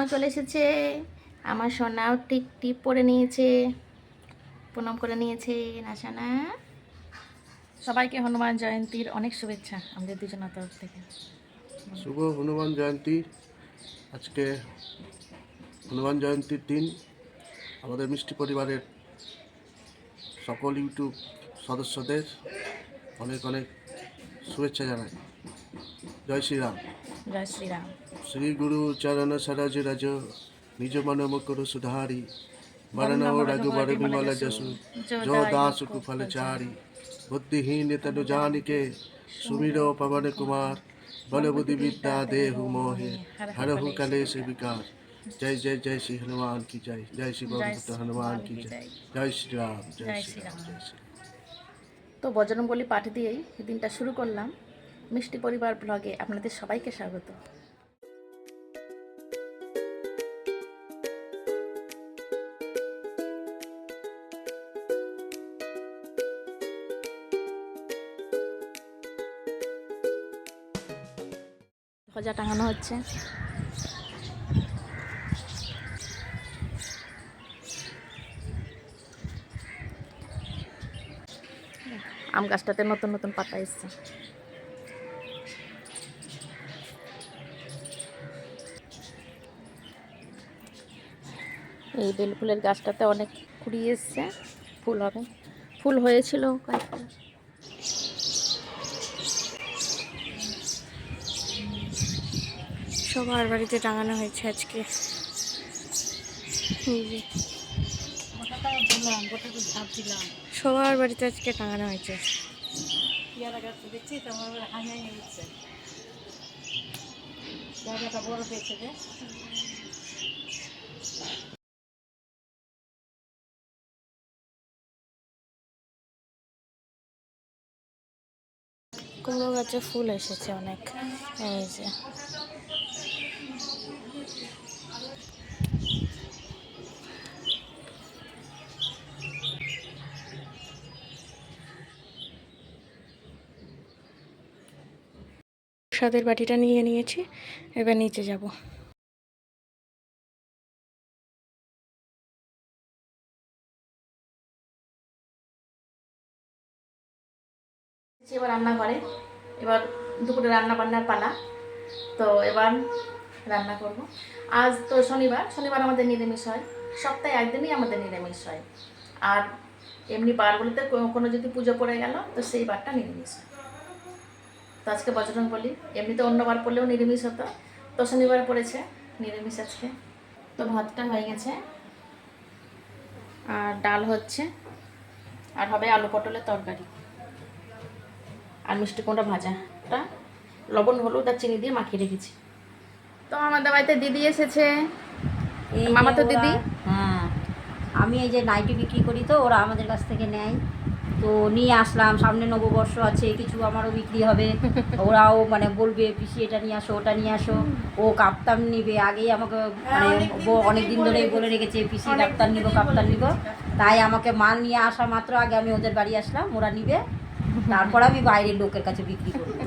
সোনাও চলে এসেছে। আমার সোনাও টিপ টিপ পরে নিয়েছে। প্রণাম করে নিয়েছে না সোনা। সবাইকে হনুমান জয়ন্তীর অনেক শুভেচ্ছা আমাদের দুজনের তরফ থেকে। শুভ হনুমান জয়ন্তী। আজকে হনুমান জয়ন্তীর দিন। আমাদের মিষ্টি পরিবারের সকল ইউটিউব সদস্যদের অনেক অনেক শুভেচ্ছা জানাই। জয় শ্রীরাম। জয় শ্রীরাম। শ্রী গুরু চরণ সরজ রজ নিজ মন মকর সুধারি মরণ বর বিমল যশু জো দাস কুফল চারি। বুদ্ধিহীন তনু জানিকে সুমির পবন কুমার বল বুদ্ধি বিদ্যা দেহ মোহে হর হু কলেশ বিকার। জয় জয় জয় শ্রী হনুমান কি জয় জয় শ্রী ভগবত হনুমান কি জয় জয়। শ্রী রাম জয় শ্রী রাম তো বজরঙ্গলি বলি পাঠ দিয়েই দিনটা শুরু করলাম। মিষ্টি পরিবার ব্লগে আপনাদের সবাইকে স্বাগত। খোঁজা টাঙানো হচ্ছে। আম গাছটাতে নতুন নতুন পাতা এসছে। এই বেল ফুলের গাছটাতে অনেক কুড়ি এসছে। ফুল হবে। ফুল হয়েছিল কয়েকটা। সবার বাড়িতে টাঙানো হয়েছে আজকে। সবার বাড়িতে আজকে টাঙানো হয়েছে। কুমড়ো গাছে ফুল এসেছে অনেক। এই যে। প্রসাদের বাটিটা নিয়ে নিয়েছি, এবার নিচে যাব। এবার রান্না করে এবার দুপুরে রান্না বান্নার পালা। তো এবার রান্না করব। আজ তো শনিবার শনিবার আমাদের নিরামিষ হয়। সপ্তাহে একদিনই আমাদের নিরামিষ হয়। আর এমনি বারগুলোতে কোনো- যদি পুজো পড়ে গেল, তো সেই বারটা নিরামিষ হয়। আজকে বজরং বলি। এমনিতে অন্য বার পড়লেও নিরামিষ হতো। তো শনিবার পড়েছে নিরামিষ আজকে। তো ভাতটা হয়ে গেছে। আর ডাল হচ্ছে। আর হবে আলু পটলের তরকারি। আর মিষ্টি কুমড়া ভাজাটা। লবণ হলুদ আর চিনি দিয়ে মাখিয়ে রেখেছি। তো আমাদের বাড়িতে দিদি এসেছে। মামা তো দিদি? হ্যাঁ। আমি এই যে নাইটি বিক্রি করি তো ওরা আমাদের কাছ থেকে নেয়। তো নিয়ে আসলাম সামনে নববর্ষ আছে কিছু আমারও বিক্রি হবে। ওরাও মানে বলবে পিসি এটা নিয়ে আসো ওটা নিয়ে আসো। ও কাপ্তান নিবে আগেই আমাকে মানে অনেক দিন ধরেই বলে রেখেছে পিসি কাপ্তান নিব কাপ্তান নিব। তাই আমাকে মাল নিয়ে আসা মাত্র আগে আমি ওদের বাড়ি আসলাম ওরা নিবে। তারপর আমি বাইরের লোকের কাছে বিক্রি করব।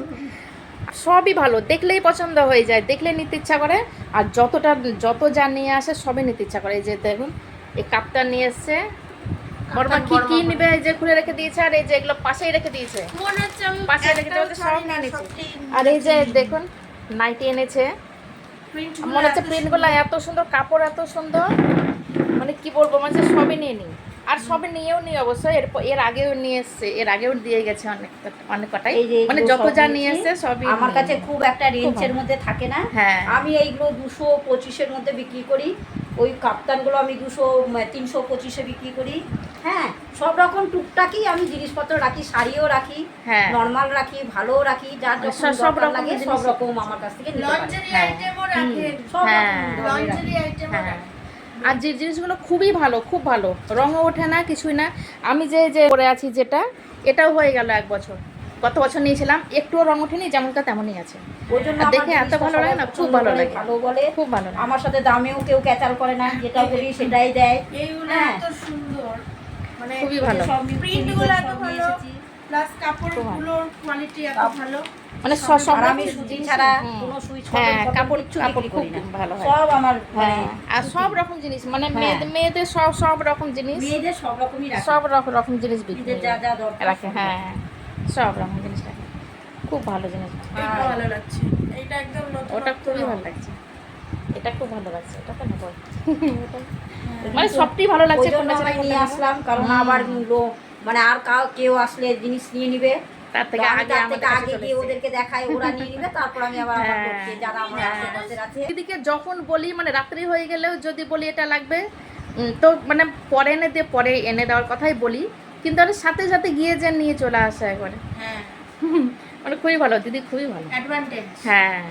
সবই ভালো দেখলেই পছন্দ হয়ে যায় দেখলে নিতে ইচ্ছা করে। আর যতটা যত যা নিয়ে আসে সবই নিতে ইচ্ছা করে। এই যে দেখুন এই কাপটা নিয়ে এসছে বর্মা কি কি নিবে? এই যে খুলে রেখে দিয়েছে আর এই যে এগুলো পাশেই রেখে দিয়েছে। পাশে রেখে দিয়েছে সব নিয়ে নিয়েছে। আর এই যে দেখুন নাইটি এনেছে। মনে হচ্ছে প্রিন্টগুলো এত সুন্দর কাপড় এত সুন্দর। মানে কি বলব মানে সবই নিয়ে নিই। আর সবে নিয়েও নি অবশ্যই এর এর আগেও নিয়ে এসছে এর আগেও দিয়ে গেছে অনেক অনেক কটাই। মানে যত যা নিয়ে এসছে সবই আমার কাছে খুব একটা রেঞ্জের মধ্যে থাকে না। হ্যাঁ। আমি এইগুলো দুশো পঁচিশের মধ্যে বিক্রি করি। ওই কাপ্তানগুলো আমি দুশো তিনশো পঁচিশে বিক্রি করি। হ্যাঁ সব রকম টুকটাকই আমি জিনিসপত্র রাখি শাড়িও রাখি হ্যাঁ। নর্মাল রাখি ভালো রাখি যার মানে যখন সব- সব রকম লাগে সব রকম আমার কাছ থেকে হ্যাঁ। সব হ্যাঁ। হ্যাঁ। আর যে জিনিসগুলো খুবই ভালো খুব ভালো রঙও ওঠে না কিছুই না। আমি যে যে পরে আছি যেটা এটাও হয়ে গেল এক বছর। গত বছর নিয়েছিলাম একটুও রং ওঠেনি যেমনটা তেমনই আছে। দেখে এত ভালো লাগে না, খুব ভালো লাগে। ভালো বলে। খুব ভালো আমার সাথে দামেও কেউ ক্যাচাল করে না যেটা বলি সেটাই দেয়। হ্যাঁ। এত সুন্দর। মানে খুবই ভালো। সব প্রিন্টগুলো এত ভালো এসেছি। প্লাস কাপড়গুলোর কোয়ালিটি এত ভালো। মানে স- সব আমি রকম সুতি ছাড়া কোনো সুইচ হ্যাঁ, কাপড় কাপড়- খুব ভালো হয়। সব আমার মানে হ্যাঁ আর সব রকম জিনিস মানে হ্যাঁ। মেয়েদের মেয়েদের সব সব রকম জিনিস মেয়েদের সব রকমই রাখি। সব রকম রকম জিনিস বিক্রি যা যা দরকার রাখে হ্যাঁ। সব রকম জিনিস রাখে খুব ভালো জিনিস। ভালো লাগছে। এইটা একদম নতুন ওটা খুবই ভালো লাগছে। এটা খুব ভালো লাগছে। এটা তো নেব মানে সবটাই ভালো লাগছে কোনটা ছেড়ে আমি নিয়ে আসলাম কারণ আবার লো- মানে আর কাউ কেউ আসলে জিনিস নিয়ে নিবে। তার থেকে আগে আমাদের আগে গিয়ে ওদেরকে দেখাই ওরা নিয়ে নিবে তারপর আমি আবার আমার হ্যাঁ, যারা আমার হ্যাঁ। আশেপাশের আছে। এদিকে যখন বলি মানে রাত্রি হয়ে গেলেও যদি বলি এটা লাগবে তো মানে পরে এনে দিয়ে পরে এনে দেওয়ার কথাই বলি। কিন্তু আমি সাথে সাথে গিয়ে যে নিয়ে চলে আসা একবারে। হ্যাঁ। মানে খুবই ভালো দিদি খুবই ভালো। অ্যাডভান্টেজ হ্যাঁ।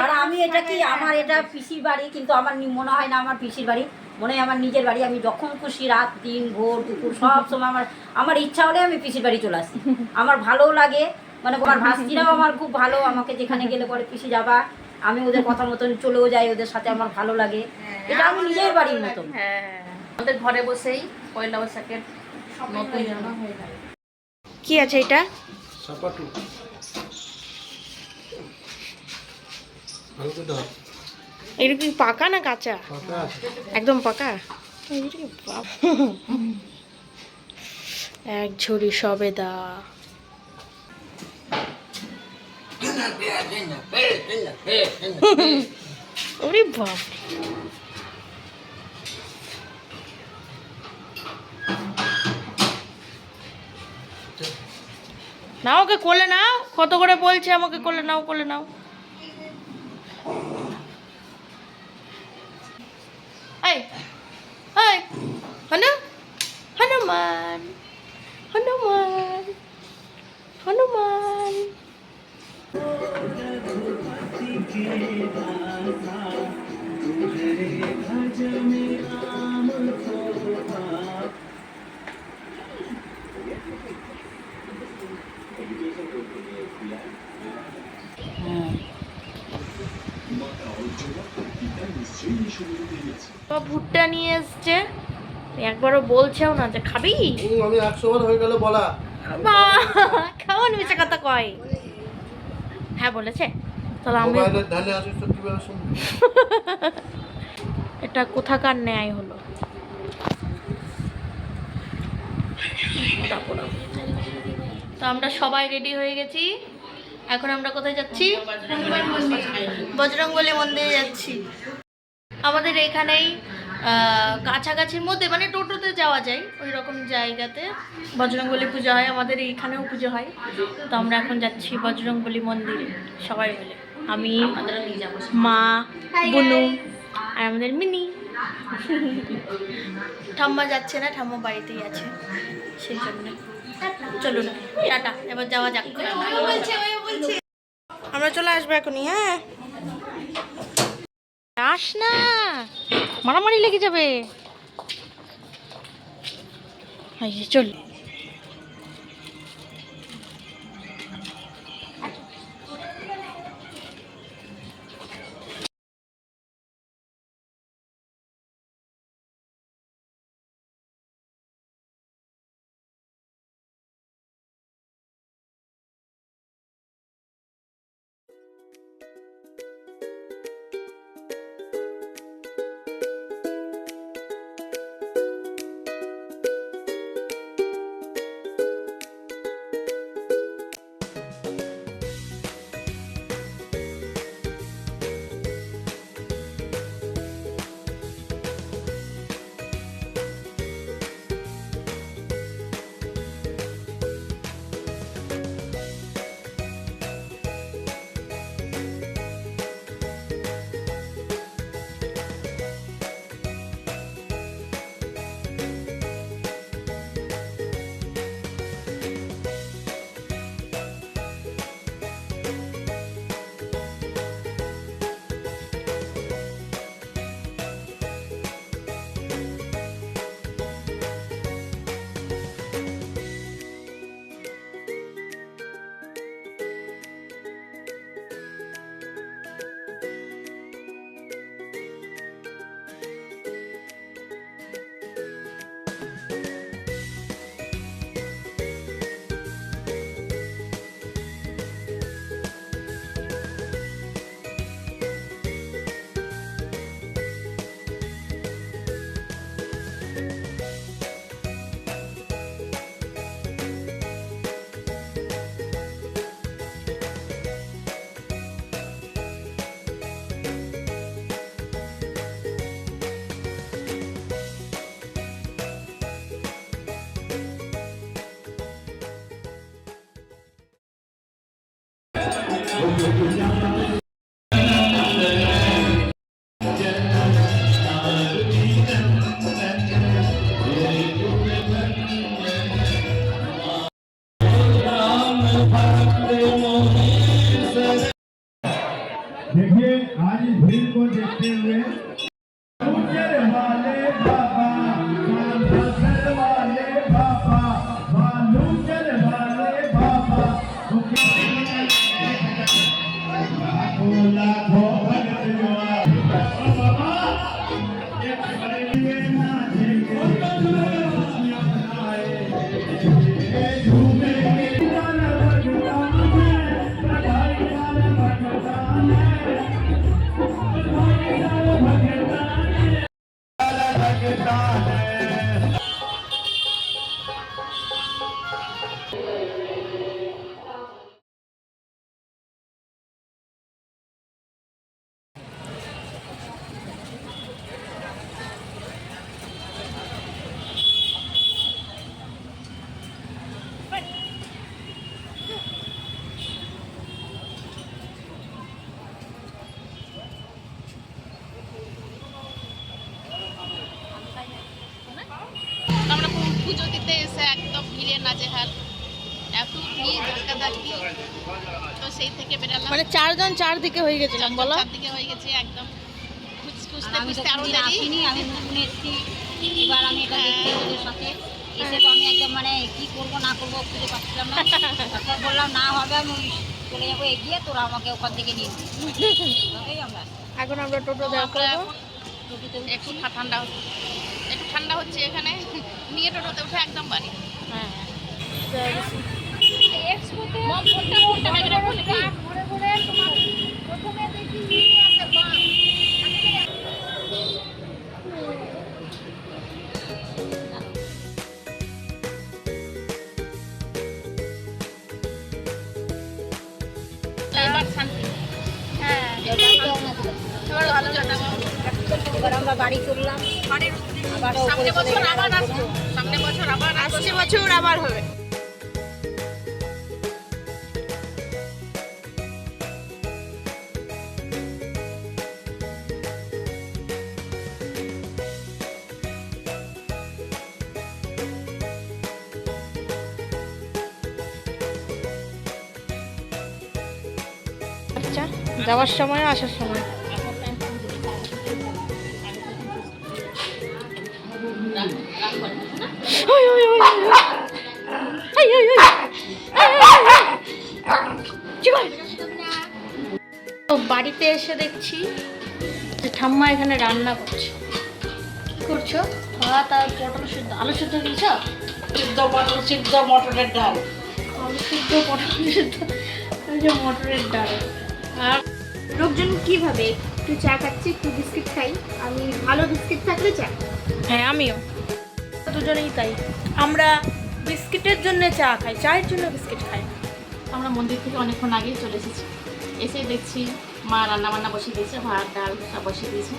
আর আমি এটা কি আমার এটা পিসির বাড়ি কিন্তু আমার মনে হয় না আমার পিসির বাড়ি। মনে হয় আমার নিজের বাড়ি। আমি যখন খুশি রাত দিন ভোর দুপুর সব সময় আমার আমার ইচ্ছা হলে আমি পিসির বাড়ি চলে আসি। আমার ভালোও লাগে। মানে আমার ভাস্তিরাও আমার খুব ভালো। আমাকে যেখানে গেলে পরে পিসি যাবা। আমি ওদের কথা মতন চলেও যাই ওদের সাথে আমার ভালো লাগে। এটা আমি নিজের বাড়ির মতন। হ্যাঁ। আমাদের ঘরে বসেই পয়লা বৈশাখের কি আছে এটা? এটা কি পাকা না কাঁচা? একদম পাকা? এক ঝুড়ি সবেদা। ওরে বাপ নাও ওকে কোলে নাও, কত করে বলছে আমাকে কোলে নাও কোলে নাও। এই এই হনু হনুমান হনুমান হনুমান। ভুট্টা নিয়ে এসছে। একবারও বলছেও না যে খাবি? আমি একশো বার হয়ে গেল বলা। কথা কয়। হ্যাঁ বলেছে। তাহলে আমি এটা কোথাকার ন্যায় হলো? তো আমরা সবাই রেডি হয়ে গেছি। এখন আমরা কোথায় যাচ্ছি? বজরঙ্গলি মন্দিরে যাচ্ছি। আমাদের এখানেই কাছাকাছির মধ্যে মানে টোটোতে যাওয়া যায় ওই রকম জায়গাতে। বজরঙ্গলি পুজো হয় আমাদের এইখানেও পুজো হয়। তো আমরা এখন যাচ্ছি বজরঙ্গলি মন্দিরে সবাই মিলে। আমি মা বুনু আর আমাদের মিনি। ঠাম্মা যাচ্ছে না ঠাম্মা বাড়িতেই আছে সেই জন্য। চলুন টাটা এবার যাওয়া যাক। আমরা চলে আসব এখনই হ্যাঁ? আস না মারামারি লেগে যাবে। চল। Hallelujah. মানে চারজন চারদিকে হয়ে গেছিলাম বলো? চারদিকে হয়ে গেছে একদম খুঁজ- খুঁজতে খুঁজতে আরও দেরি। আসিনি আমি নতুন এসেছি। এবার আমি এটা দেখছি ওদের সাথে। এসে তো আমি একদম মানে কি করব না করব খুঁজে পাচ্ছিলাম না। তারপর বললাম না হবে আমি চলে যাব এগিয়ে তোরা আমাকে ওখান থেকে নিয়ে এভাবেই আমরা এখন আমরা টোটো দেওয়া করব। টোটোতে একটু ঠা- ঠান্ডা হচ্ছে। একটু ঠান্ডা হচ্ছে এখানে। নিয়ে টোটোতে উঠে একদম বাড়ি। হ্যাঁ। মম হয়ে। এবার আমরা বাড়ি চললাম। আবার সামনে বছর আবার আসব সামনে বছর আবার আসছে বছর আবার হবে। আচ্ছা যাওয়ার সময় আসার সময়। বাড়িতে এসে দেখছি যে ঠাম্মা এখানে রান্না করছে। কি করছ? ভাত আর পটল সিদ্ধ। আলু সিদ্ধ দিয়েছ? সিদ্ধ পটল সিদ্ধ মটরের ডাল। আলু সিদ্ধ পটল সিদ্ধ ওই মটরের ডাল। লোকজন কীভাবে একটু চা খাচ্ছি একটু বিস্কিট খাই? আমি ভালো বিস্কিট থাকলে চা হ্যাঁ আমিও। দুজনেই তাই। আমরা বিস্কিটের জন্য চা খাই চায়ের জন্য বিস্কিট খাই। আমরা মন্দির থেকে অনেকক্ষণ আগেই চলে এসেছি। এসে দেখছি মা রান্না বান্না বসিয়ে দিয়েছে ভাত ডাল সব বসিয়ে দিয়েছে।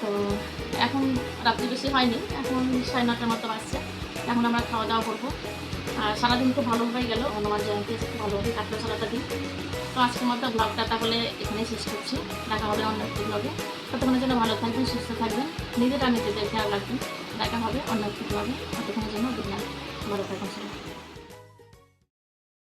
তো এখন রাত্রি বেশি হয়নি এখন সাড়ে নটার মতো আসছে এখন আমরা খাওয়া দাওয়া করব। আর সারাদিন খুব ভালোভাবেই গেল হনুমান জয়ন্তী খুব ভালোভাবেই কাটলো সারাটা দিন। তো আজকের মতো ব্লগটা তাহলে এখানেই শেষ করছি। দেখা হবে অন্য একটি ব্লগে ততক্ষণের জন্য ভালো থাকবেন, সুস্থ থাকবেন। নিজেরা নিজেদের খেয়াল রাখবেন। দেখা হবে অন্য একটি ব্লগে ততক্ষণের জন্য ভালো থাকবেন